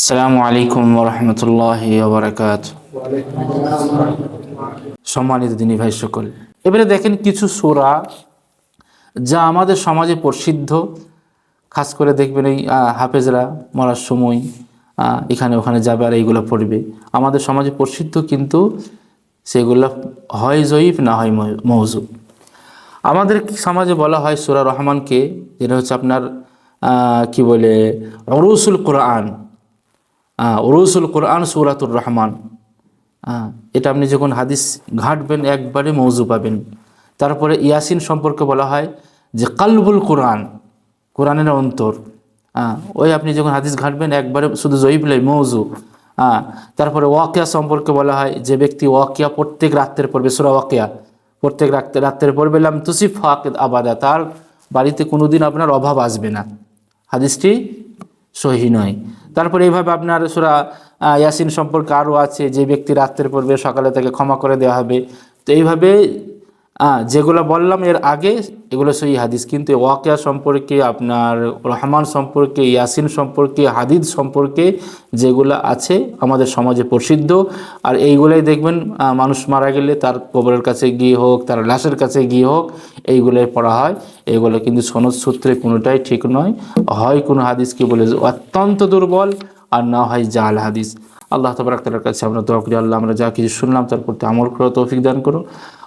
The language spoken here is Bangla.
আসসালামু আলাইকুম রহমতুল্লাহ বারাকাত সম্মানিত দিনী ভাই সকল, এবারে দেখেন কিছু সোরা যা আমাদের সমাজে প্রসিদ্ধ। খাস করে দেখবেন এই হাফেজরা মরার সময় এখানে ওখানে যাবে আর এইগুলো পড়বে। আমাদের সমাজে প্রসিদ্ধ কিন্তু সেগুলো হয় জয়ীফ না হয় মৌজু আমাদের সমাজে বলা হয় সুরা রহমানকে, যেটা হচ্ছে আপনার কি বলে অরুসুল কোরআন। ওরসুল কোরআন সুরাতুর রহমান। এটা আপনি যখন হাদিস ঘাটবেন, একবারে মৌজু পাবেন। তারপরে ইয়াসিন সম্পর্কে বলা হয় যে কালবুল কোরআন, কোরআনের অন্তর। ওই আপনি যখন হাদিস ঘাটবেন, একবারে শুধু জয়ীবলাই মৌজু হ্যাঁ তারপরে ওয়াকিয়া সম্পর্কে বলা হয় যে ব্যক্তি ওয়াকিয়া প্রত্যেক রাত্রের পড়বে, সুরা ওয়াকিয়া। প্রত্যেক রাত্রে রাত্রের পড়বে, লাম তুসিফ আবাদা। তার বাড়িতে কোনোদিন আপনার অভাব আসবে না। হাদিসটি সহি নয়। তারপর এইভাবে আপনার সুরা ইয়াসিন সম্পর্কে আরও আছে, যে ব্যক্তি রাত্রের পড়বে সকালে তাকে ক্ষমা করে দেওয়া হবে। তো এইভাবে যেগুলো বললাম এর আগে, এগুলো সেই হাদিস। কিন্তু ওয়াকিয়া সম্পর্কে, আপনার রহমান সম্পর্কে, ইয়াসিন সম্পর্কে, হাদিদ সম্পর্কে যেগুলো আছে, আমাদের সমাজে প্রসিদ্ধ। আর এইগুলাই দেখবেন মানুষ মারা গেলে তার কবরের কাছে গিয়ে হোক, তার লাশের কাছে গিয়ে হোক, এইগুলোই পড়া হয়। এইগুলো কিন্তু সনদ সূত্রে কোনোটাই ঠিক নয়। হয় কোনো হাদিসকে বলে অত্যন্ত দুর্বল, আর না হয় জাল হাদিস। আল্লাহ তবরাক কাছে আমরা দোয়া করি, আল্লাহ আমরা যা কিছু শুনলাম, তার প্রতি আমল করো তৌফিক দান করো